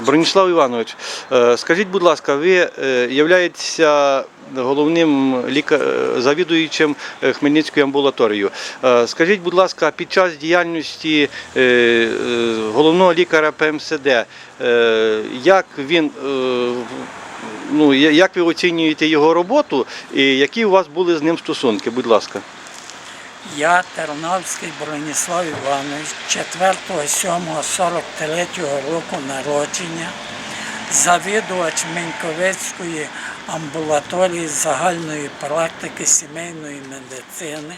Броніслав Іванович, е, скажіть, будь ласка, ви е, являєтеся головним ліка... е, завідуючим Хмельницькою амбулаторією. Е, Скажіть, будь ласка, під час діяльності головного лікаря ПМСД, як він ну, як ви оцінюєте його роботу і які у вас були з ним стосунки? Будь ласка. Я Тернавський Броніслав Іванович, 4.7.43 року народження, завідувач Меньковецької амбулаторії загальної практики сімейної медицини.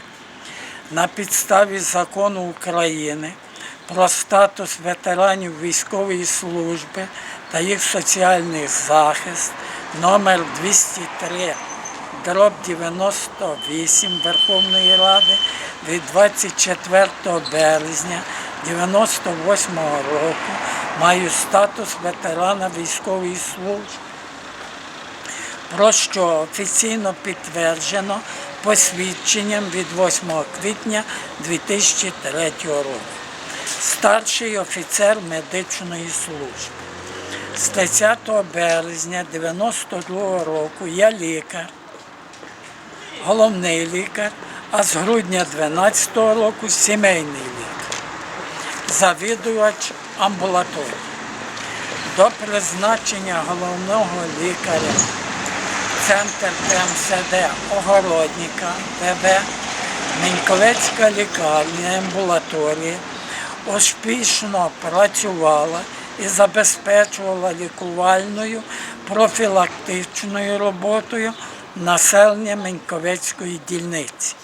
На підставі закону України про статус ветеранів військової служби та їх соціальний захист номер 203 дроб 98 Верховної Ради від 24 березня 98 року маю статус ветерана військової служби про що офіційно підтверджено посвідченням від 8 квітня 2003 року. Старший офіцер медичної служби. З 30 березня 92 року я лікар, головний лікар, а з грудня 12 року сімейний лікар, завідувач амбулаторії. До призначення головного лікаря Центр ПМСД Огородника ПВ, Меньковецька лікарня, амбулаторія успішно працювала і забезпечувала лікувальною профілактичною роботою населення Меньковецької дільниці.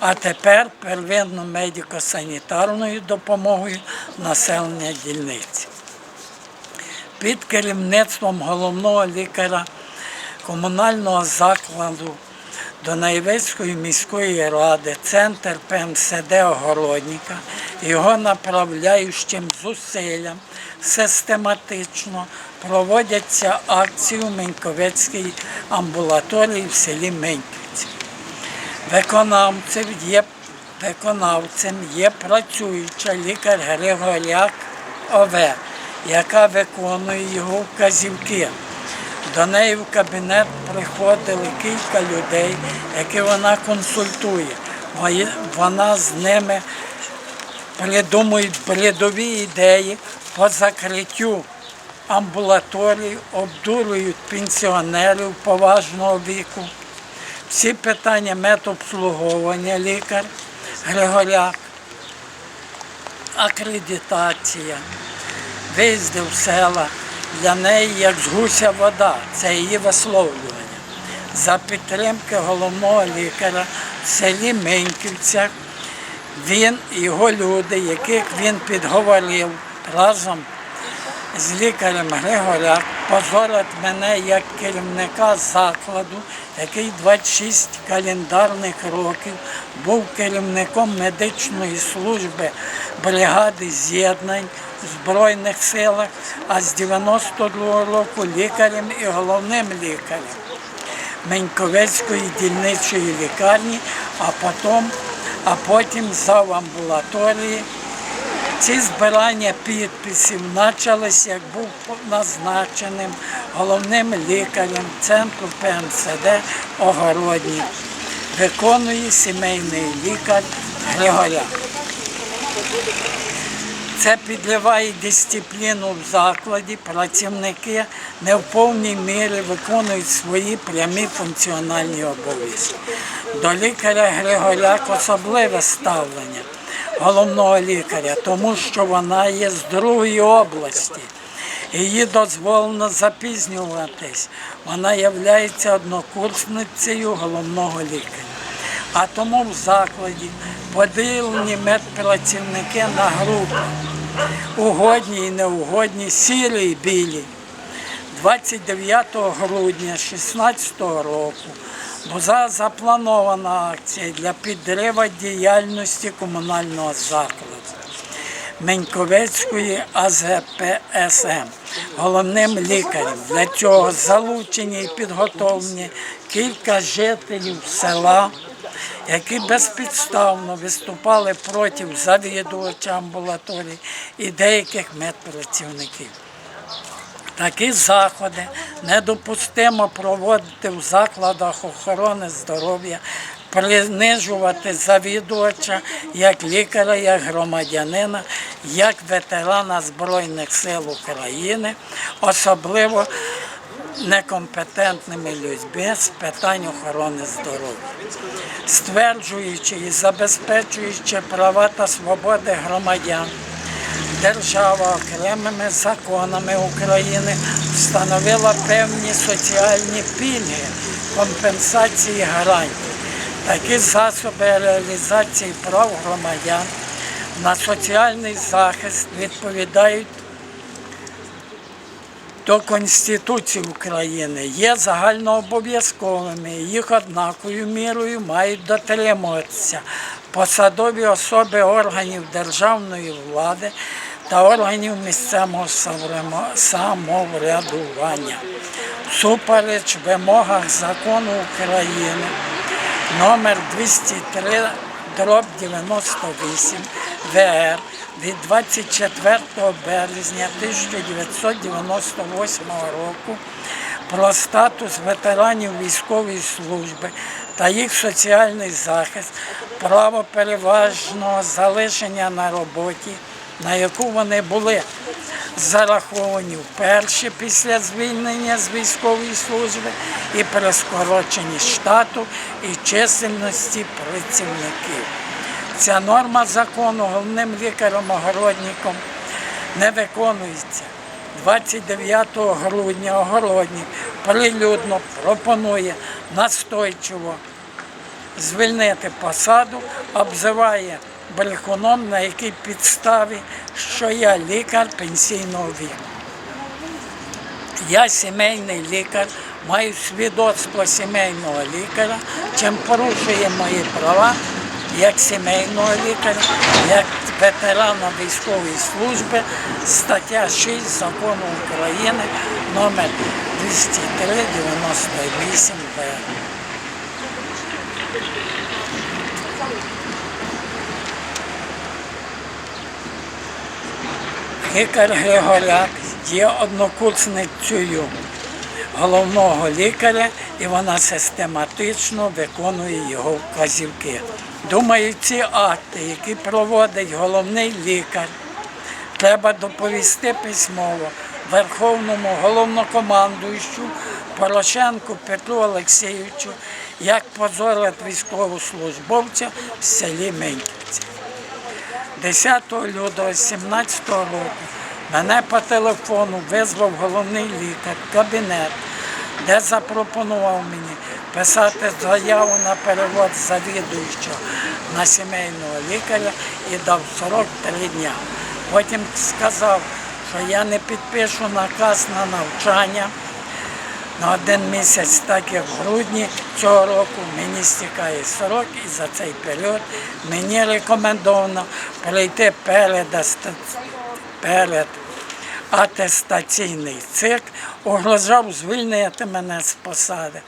А тепер первинно медико-санітарною допомогою населення дільниці під керівництвом головного лікаря комунального закладу Донаєвецької міської ради, центр ПМСД Огородника, його направляючим зусиллям систематично проводяться акції у Меньковецькій амбулаторії в селі Меньківці. Виконавцем є, працююча лікар Григоряк ОВ, яка виконує його вказівки. До неї в кабінет приходили кілька людей, які вона консультує. Вона з ними придумує бредові ідеї по закриттю амбулаторій, обдурюють пенсіонерів поважного віку. Всі питання медобслуговування лікар Григоряк, акредитація, виїзди в села. Для неї як з гуся вода, це її висловлювання. За підтримки головного лікаря в селі Миньківцях він і його люди, яких він підговорив разом з лікарем Григоряк, позорить мене як керівника закладу, який 26 календарних років був керівником медичної служби бригади з'єднань в Збройних силах, а з 92 року лікарем і головним лікарем. Меньковецької дільничої лікарні, а потім, а потім зав амбулаторії. Ці збирання підписів почалися, як був назначеним головним лікарем центру ПМСД Огородній. Виконує сімейний лікар Григоряк. Це підливає дисципліну в закладі, працівники не в повній мірі виконують свої прямі функціональні обов'язки. До лікаря Григоряк особливе ставлення головного лікаря, тому що вона є з другої області. Її дозволено запізнюватись. Вона є однокурсницею головного лікаря. А тому в закладі поділені медпрацівники на групи. Угодні і неугодні, сірі і білі. 29 грудня 2016 року була запланована акція для підриву діяльності комунального закладу. Меньковецької АЗПСМ, головним лікарем. Для цього залучені і підготовлені кілька жителів села, які безпідставно виступали проти завідувача амбулаторії і деяких медпрацівників. Такі заходи недопустимо проводити в закладах охорони здоров'я, принижувати завідувача як лікаря, як громадянина, як ветерана Збройних сил України, особливо некомпетентними людьми з питань охорони здоров'я, стверджуючи і забезпечуючи права та свободи громадян. Держава окремими законами України встановила певні соціальні пільги, компенсації гарантії. Такі засоби реалізації прав громадян на соціальний захист відповідають до Конституції України є загальнообов'язковими, їх однаковою мірою мають дотримуватися посадові особи органів державної влади та органів місцевого самоврядування. Супереч вимогах закону України номер 203 дроб 98 ВР від 24 березня 1998 року про статус ветеранів військової служби та їх соціальний захист, право переважного залишення на роботі, на яку вони були зараховані вперше після звільнення з військової служби і при скороченні штату і чисельності працівників. Ця норма закону головним лікарем-огородником не виконується. 29 грудня огородник прилюдно пропонує настойчиво звільнити посаду, обзиває брехуном, на якій підставі, що я лікар пенсійного віку. Я сімейний лікар, маю свідоцтво сімейного лікаря, чим порушує мої права як сімейного лікаря, як ветерана військової служби, стаття 6 закону України номер 203 98 В. Лікар Григоряк є однокурсницею головного лікаря, і вона систематично виконує його вказівки. Думаю, ці акти, які проводить головний лікар, треба доповісти письмово Верховному головнокомандуючу Порошенку Петру Олексійовичу, як позорить військовослужбовця в селі Миньківці. 10 лютого 2017 року мене по телефону визвав головний лікар кабінет, де запропонував мені писати заяву на перевод завідуючого на сімейного лікаря і дав 43 дня. Потім сказав, що я не підпишу наказ на навчання на один місяць, так як в грудні цього року мені стікає срок, і за цей період мені рекомендовано пройти перед, перед атестаційний цикл, угрожав звільнити мене з посади,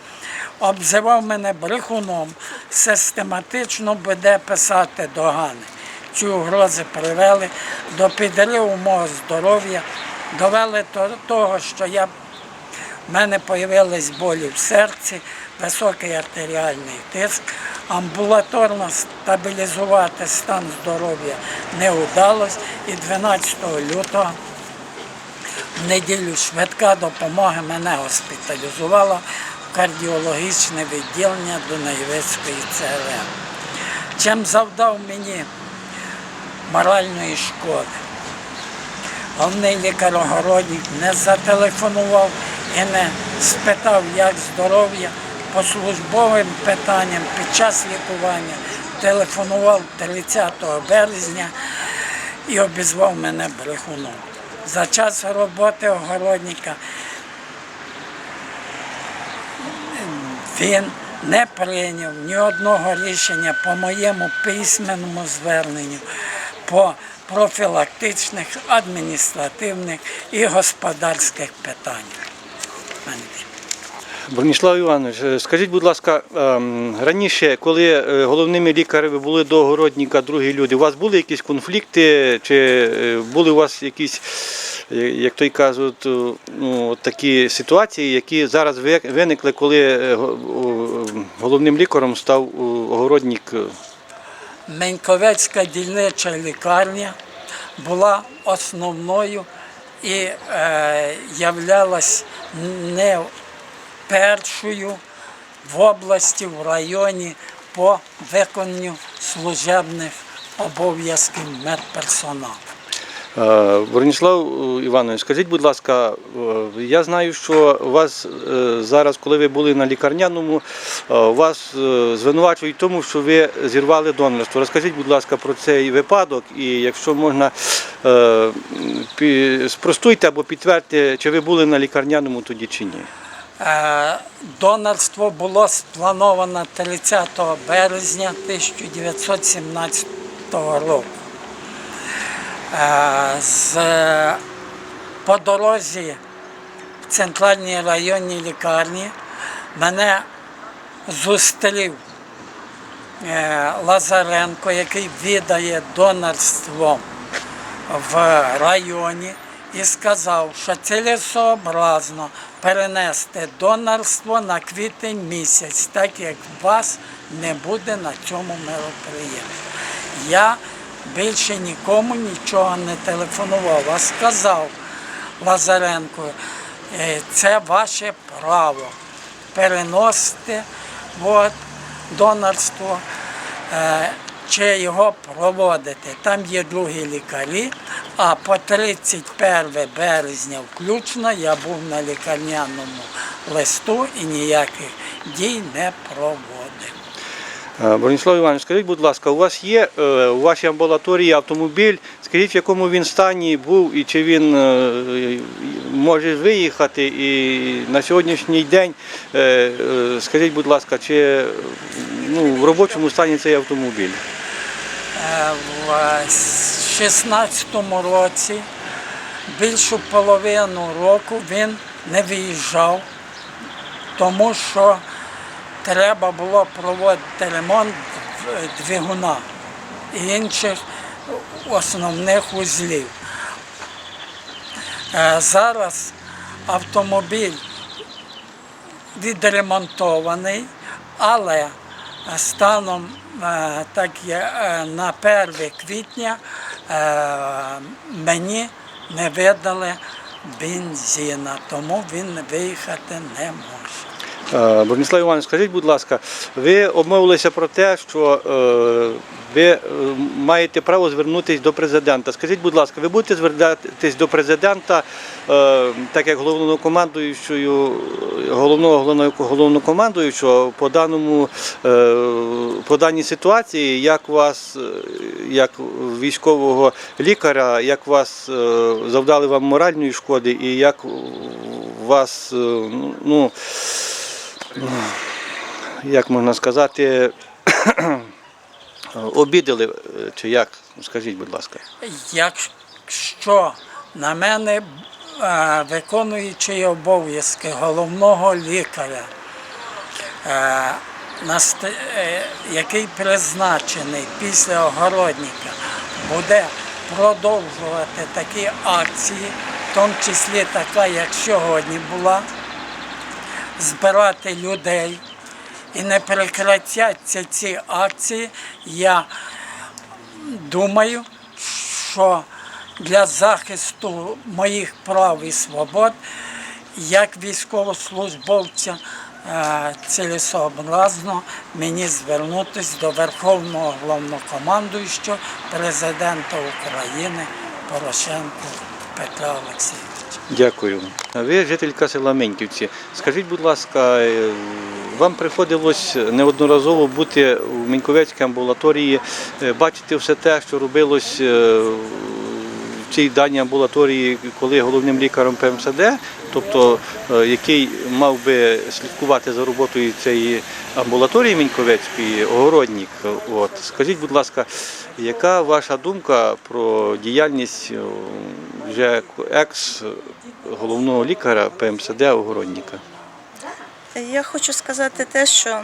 обзивав мене брехуном, систематично буде писати догани. Ці угрози привели до підриву мого здоров'я, довели до того, що я у мене з'явились болі в серці, високий артеріальний тиск. Амбулаторно стабілізувати стан здоров'я не вдалося. І 12 лютого неділю швидка допомога мене госпіталізувала в кардіологічне відділення Дунаєвицької ЦРЛ. Чим завдав мені моральної шкоди. Головний лікар огородник не зателефонував і не спитав, як здоров'я по службовим питанням під час лікування. Телефонував 30 березня і обізвав мене брехуном. За час роботи огородника він не прийняв ні одного рішення по моєму письменному зверненню по профілактичних, адміністративних і господарських питаннях. Броніслав Іванович, е, скажіть, будь ласка, ем, раніше, коли е, головними лікарями були до огородника другі люди, у вас були якісь конфлікти, чи е, були у вас якісь, як той кажуть, е, ну, такі ситуації, які зараз виникли, коли головним лікарем став огородник? е? Меньковецька дільнича лікарня була основною і е, являлась не першою в області, в районі по виконанню служебних обов'язків медперсоналу. Е, е, Іванович, скажіть, будь ласка, е, я знаю, що вас е, зараз, коли ви були на лікарняному, вас звинувачують в тому, що ви зірвали донорство. Розкажіть, будь ласка, про цей випадок, і якщо можна, спростуйте або підтвердьте, чи ви були на лікарняному тоді чи ні. Е, Донорство було сплановано 30 березня 1917 року. Е, по дорозі в центральній районній лікарні мене зустрів е, Лазаренко, який віддає донорство в районі і сказав, що цілесообразно перенести донорство на квітень місяць, так як вас не буде на цьому мероприємстві. Я більше нікому нічого не телефонував, а сказав Лазаренко, «Е, це ваше право переносити от, донорство е, чи його проводити. Там є другі лікарі, а по 31 березня включно я був на лікарняному листу і ніяких дій не проводив. Е, Броніслав Іванович, скажіть, будь ласка, у вас є е, у вашій амбулаторії автомобіль? Скажіть, в якому він стані був і чи він е, може виїхати? І на сьогоднішній день, скажіть, будь ласка, чи ну, в робочому стані цей автомобіль? Е, В 16 році більшу половину року він не виїжджав, тому що треба було проводити ремонт двигуна і інших основних узлів. Е, Зараз автомобіль відремонтований, але станом так е, на 1 квітня е, мені не видали бензина, тому він виїхати не може. Е, Броніслав Іванович, скажіть, будь ласка, ви обмовилися про те, що е, ви е, маєте право звернутися до президента. Скажіть, будь ласка, ви будете звертатись до президента, так як головнокомандуючою, головного головнокомандуючого по даному по даній ситуації, як вас, як військового лікаря, як вас завдали вам моральної шкоди і як вас, ну як можна сказати, обідали, е, чи як? Скажіть, будь ласка. Якщо на мене е, виконуючий обов'язки головного лікаря, е, який призначений після огородника, буде продовжувати такі акції, в тому числі така, як сьогодні була, збирати людей і не прекратяться ці акції, я думаю, що для захисту моїх прав і свобод, як військовослужбовця, е, цілесообразно мені звернутися до Верховного головнокомандуючого президента України Порошенка Петра Олексійовича. Дякую. Ви жителька села Меньківці. Скажіть, будь ласка, е, вам приходилось неодноразово бути у Меньковецькій амбулаторії, е, бачити все те, що робилось е, в цій даній амбулаторії, коли головним лікарем ПМСД, тобто який мав би слідкувати за роботою цієї амбулаторії Міньковецької, огородник. От. Скажіть, будь ласка, яка ваша думка про діяльність вже екс головного лікаря ПМСД огородника? Я хочу сказати те, що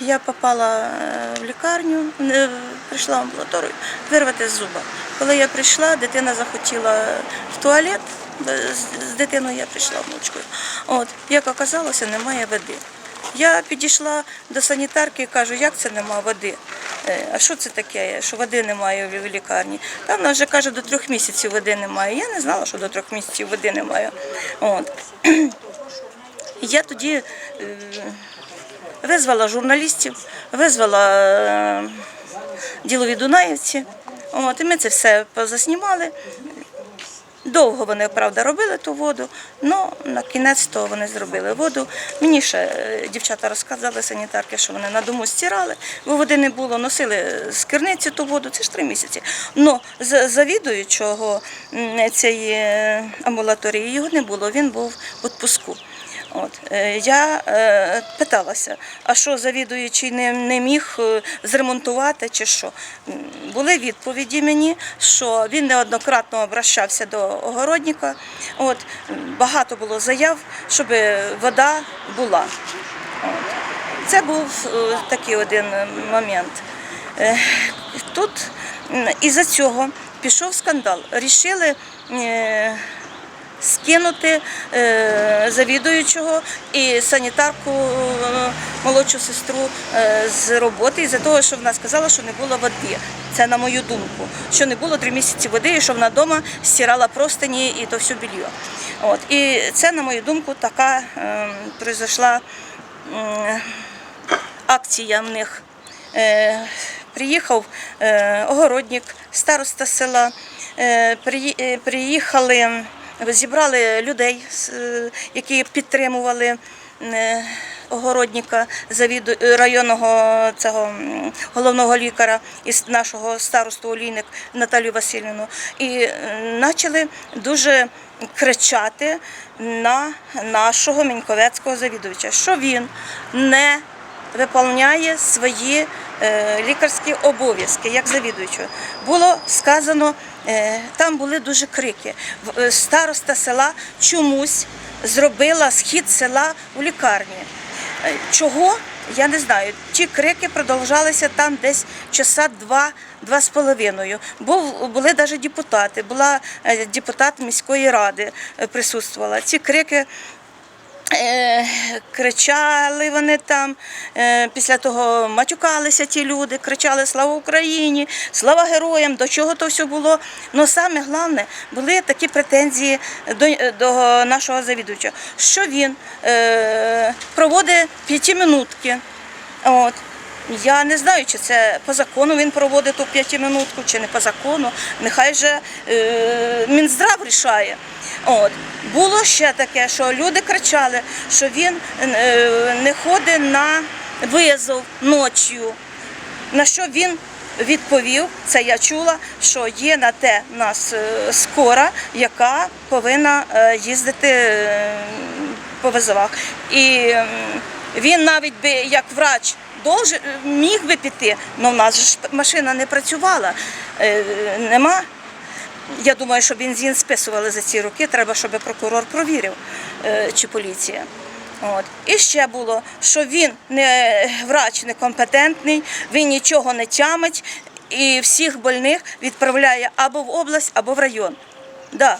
я попала е, в лікарню, не- прийшла в амбулаторію вирвати зуба. Коли я прийшла, дитина захотіла в туалет. е, З, з дитиною я прийшла внучкою. От, як оказалося, немає води. Я підійшла до санітарки і кажу, як це нема води? Е, А що це таке, що води немає в лікарні? Та вона вже каже, до трьох місяців води немає. Я не знала, що до трьох місяців води немає. От. Я тоді е, визвала журналістів, визвала е, ділові дунаївці. От, і ми це все позаснімали. Довго вони, правда, робили ту воду, але на кінець то вони зробили воду. Мені ще е, дівчата розказали санітарки, що вони на дому стирали, бо води не було, носили з керниці ту воду, це ж три місяці. Але завідуючого цієї е, амбулаторії його не було, він був в відпуску. От е, я е, питалася, а що завідуючий не, не міг е, зремонтувати чи що? Були відповіді мені, що він неоднократно обращався до огородника. От багато було заяв, щоб вода була. От. Це був е, такий один момент. Е, Тут м, із-за цього пішов скандал. Рішили е, скинути е, завідуючого і санітарку е, молодшу сестру е, з роботи із-за того, що вона сказала, що не було води. Це на мою думку, що не було три місяці води, і що вона вдома стирала простині і то все білье. От. І це, на мою думку, така е, произошла м, акція в них. Е, приїхав е, огородник, староста села, е, е, приїхали, зібрали людей, е, які підтримували е, огородника е, районного цього головного лікаря із нашого старосту Олійник Наталію Васильівну. І почали дуже кричати на нашого Міньковецького завідувача, що він не виконує свої е, лікарські обов'язки як завідуючого. Було сказано, е, там були дуже крики. Е, Староста села чомусь зробила схід села у лікарні. Чого? Я не знаю. Ті крики продовжалися там десь часа два, два з половиною. Був, були навіть депутати, була депутат міської ради присутствувала. Ці крики кричали вони там, е, після того матюкалися ті люди, кричали Слава Україні, слава героям, до чого то все було. Ну саме головне, були такі претензії до, до нашого завідувача, що він е, проводить п'ятиминутки. От. Я не знаю, чи це по закону він проводить ту п'ятиминутку, чи не по закону. Нехай же е, Мінздрав рішає. От. Було ще таке, що люди кричали, що він е, не ходить на визов ночі. На що він відповів, це я чула, що є на те нас е, скора, яка повинна е, їздити е, по визовах. І він навіть би як врач должен, міг би піти, але в нас ж машина не працювала. Е, Нема. Я думаю, що бензин списували за ці роки. Треба, щоб прокурор провірив е, чи поліція. От. І ще було, що він не врач некомпетентний, він нічого не тямить і всіх больних відправляє або в область, або в район. Да.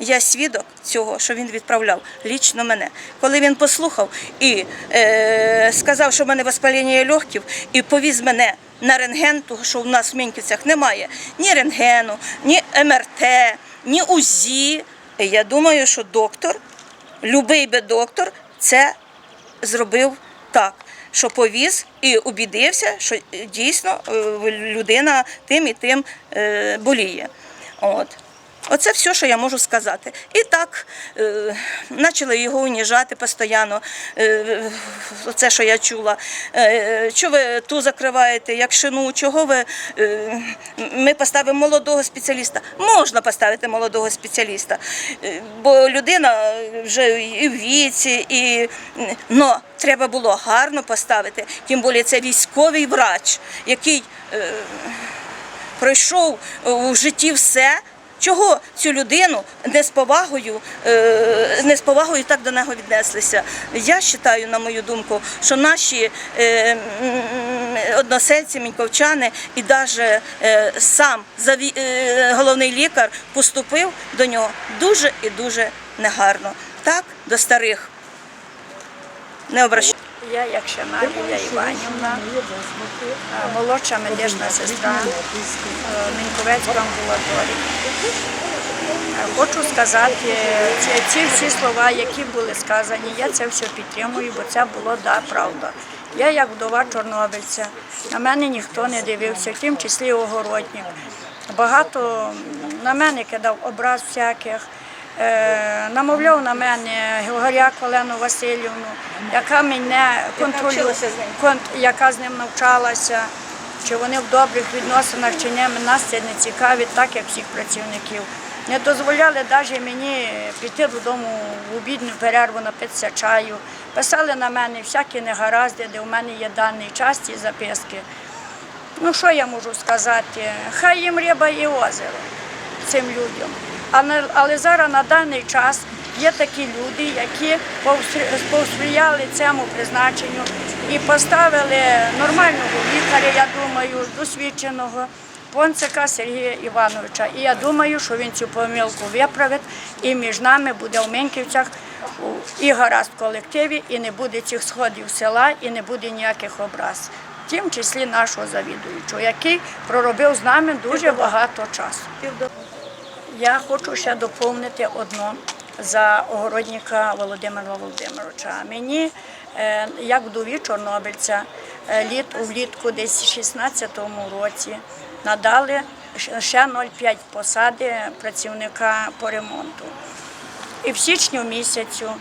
Я свідок цього, що він відправляв лічно мене. Коли він послухав і е, сказав, що в мене воспалення легків, і повіз мене на рентген, того що в нас в Міньківцях немає ні рентгену, ні МРТ, ні УЗІ. Я думаю, що доктор, любий би доктор, це зробив так, що повіз і убідився, що е, дійсно е, людина тим і тим е, боліє. От. Оце все, що я можу сказати. І так е, почали його уніжати постійно. Е, це, що я чула. Е, чого ви ту закриваєте, як шину? Чого ви е, ми поставимо молодого спеціаліста? Можна поставити молодого спеціаліста, е, бо людина вже і в віці, і но треба було гарно поставити. Тим більше це військовий врач, який. Е, пройшов у житті все, Чого цю людину не з повагою, е, не з повагою так до нього віднеслися? Я вважаю, на мою думку, що наші е, односельці, міньковчани і навіть сам е, головний лікар поступив до нього дуже і дуже негарно. Так, до старих не обращає. Я як Шана Лілія Іванівна, е, молодша медична сестра е, Міньковецької амбулаторії. Е, Хочу сказати, ці всі слова, які були сказані, я це все підтримую, бо це було да, правда. Я як вдова чорнобильця, на мене ніхто не дивився, в тім числі огородник. Багато на мене кидав образ всяких. Е, намовляв на мене Горяк Олену Васильівну, яка мене контролює, яка з ним навчалася, чи вони в добрих відносинах, чи ні, нас це не цікавить, так як всіх працівників. Не дозволяли навіть мені піти додому в обідню перерву напитися чаю. Писали на мене всякі негаразди, де в мене є даний час ці записки. Ну що я можу сказати? Хай їм риба і озеро цим людям. Але, зараз на даний час є такі люди, які повстрі- цьому призначенню і поставили нормального лікаря, я думаю, досвідченого. Понцика Сергія Івановича. І я думаю, що він цю помилку виправить, і між нами буде в Менківцях і гаразд в колективі, і не буде цих сходів села, і не буде ніяких образ. В тім числі нашого завідуючого, який проробив з нами дуже багато часу. Я хочу ще доповнити одно за огородника Володимира Володимировича. Мені, е, як вдові Чорнобильця, е, літ влітку десь в 16-му році надали ще- ще 0,5 посади працівника по ремонту. І в січні місяцю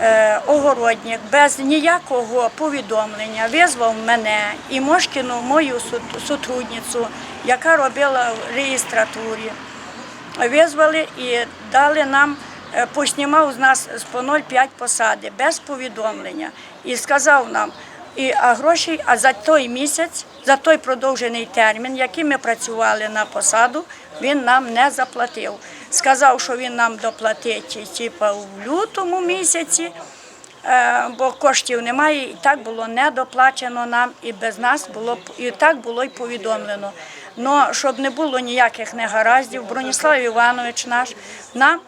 е, огородник без ніякого повідомлення визвав мене і Мошкіну, мою сот- сотрудницю, яка робила в реєстратурі. Визвали і дали нам, е, поснімав з нас по 0,5 посади без повідомлення. І сказав нам, і, а гроші, а за той місяць, за той продовжений термін, який ми працювали на посаду, він нам не заплатив. Сказав, що він нам доплатить типа, в лютому місяці, е, бо коштів немає, і так було не доплачено нам, і без нас було і так було й повідомлено. Но щоб не було ніяких негараздів, Броніслав Іванович наш нам.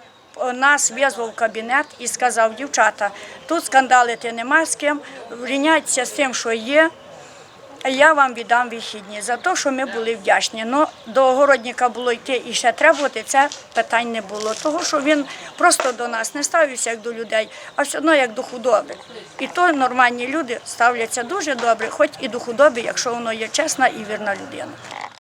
Нас визвав в кабінет і сказав, дівчата, тут скандалити нема з ким, рівняйтеся з тим, що є, я вам віддам вихідні за те, що ми були вдячні. Ну, до огородника було йти і ще требувати, це питань не було. Того, що він просто до нас не ставився як до людей, а все одно як до худоби. І то нормальні люди ставляться дуже добре, хоч і до худоби, якщо воно є чесна і вірна людина.